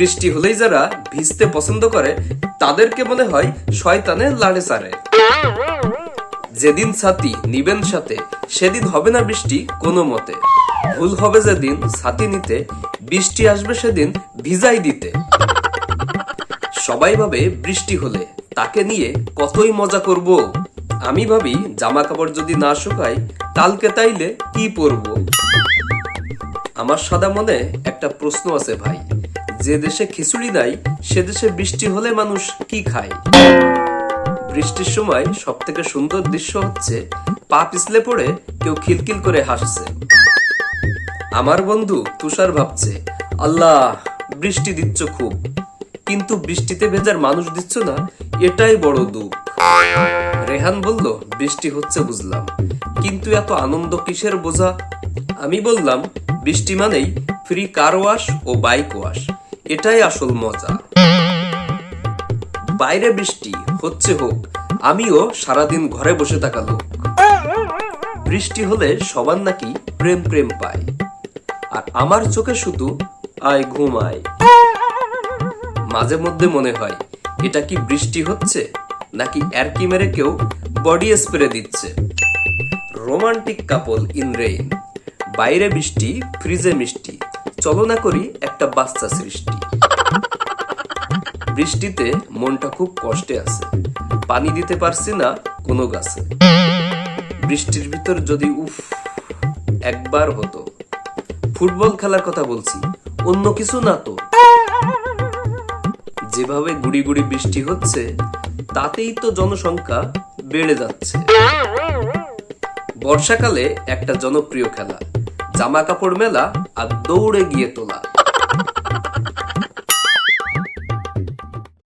বৃষ্টি হলেই যারা ভিজতে পছন্দ করে, তাদেরকে মনে হয় শয়তানের লাড়ে সারে। যেদিন ছাতি নিবেন সাথে, সেদিন হবে না বৃষ্টি কোনো মতে। ভুল হবে যেদিন ছাতি নিতে, বৃষ্টি আসবে সেদিন ভিজাই দিতে। সবাই ভাবে বৃষ্টি হলে, তাকে নিয়ে কতই মজা করব। আমি ভাবি জামা কাপড় যদি না শুকাই কালকে তাইলে কি পরবো? আমার সাদা মনে একটা প্রশ্ন আছে ভাই। যে দেশে খিচুড়ি নাই সে দেশে বৃষ্টি হলে মানুষ কি খায়? বৃষ্টির সময় সব থেকে সুন্দর দৃশ্য হচ্ছে, পা পিছলে পড়ে কেউ খিলখিল করে হাসছে। আমার বন্ধু তুষার ভাবছে, আল্লাহ, বৃষ্টি দিচ্ছ খুব। কিন্তু বৃষ্টিতে ভেজার মানুষ দিচ্ছ না, এটাই বড় দুঃখ। রেহান বলল, বৃষ্টি হচ্ছে বুঝলাম। কিন্তু এত আনন্দ কিসের বোঝা? আমি বললাম, বৃষ্টি মানেই ফ্রি কার ওয়াশ ও বাইক ওয়াশ এটাই আসল মজা। বাইরে বৃষ্টি, হচ্ছে হোক, আমিও সারাদিন ঘরে বসে থাকা লোক। বৃষ্টি হলে সবার নাকি প্রেম প্রেম পায়। আর আমার চোখে শুধু আয় ঘুমায় মাঝে মধ্যে মনে হয়, এটা কি বৃষ্টি হচ্ছে? নাকি এরকি মেরে কেউ বডি স্প্রে দিচ্ছে? Romantic couple in rain. বাইরে বৃষ্টি, ফ্রিজে মিষ্টি। চলো না করি একটা বাচ্চা সৃষ্টি। বৃষ্টিতে মনটা খুব কষ্টে আছে। পানি দিতে পারছি না কোনো গাছে। বৃষ্টির ভিতর যদি উফ, একবার হতো। ফুটবল খেলার কথা বলছি, অন্য কিছু না তো। যেভাবে গুড়ি গুড়ি বৃষ্টি হচ্ছে, তাতেই তো জনসংখ্যা বেড়ে যাচ্ছে। বর্ষাকালে একটা জনপ্রিয় খেলা জামা কাপড় মেলা আর দৌড়ে গিয়ে তোলা।